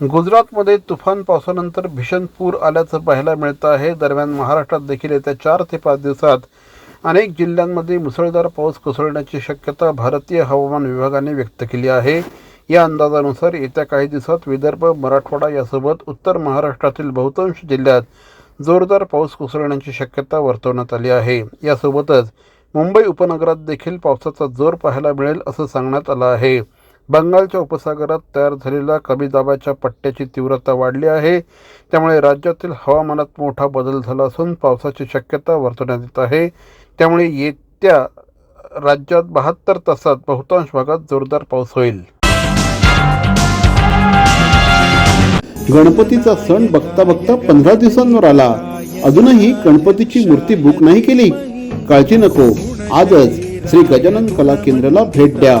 गुजरातमध्ये तुफान पावसानंतर भीषण पूर आल्याचं पाहायला मिळतं आहे. दरम्यान महाराष्ट्रात देखील येत्या चार ते पाच दिवसात अनेक जिल्ह्यांमध्ये मुसळधार पाऊस कोसळण्याची शक्यता भारतीय हवामान विभागाने व्यक्त केली आहे. या अंदाजानुसार येत्या काही दिवसात विदर्भ मराठवाडा यासोबत उत्तर महाराष्ट्रातील बहुतांश जिल्ह्यात जोरदार पाऊस कोसळण्याची शक्यता वर्तवण्यात आली आहे. यासोबतच मुंबई उपनगरात देखील पावसाचा जोर पाहायला मिळेल असं सांगण्यात आलं आहे. बंगालच्या उपसागरात तयार झालेल्या कमी दाबाच्या पट्ट्याची तीव्रता वाढली आहे. त्यामुळे राज्यातील हवामानात मोठा बदल झाला असून पावसाची शक्यता वर्तवण्यात येत आहे. त्यामुळे येत्या राज्यात बहात्तर तासात बहुतांश भागात जोरदार पाऊस होईल. गणपतीचा सण बघता बघता पंधरा दिवसांवर आला. अजूनही गणपतीची मूर्ती बुक नाही केली. काळजी नको. आजच श्री गजानन कला केंद्राला भेट द्या.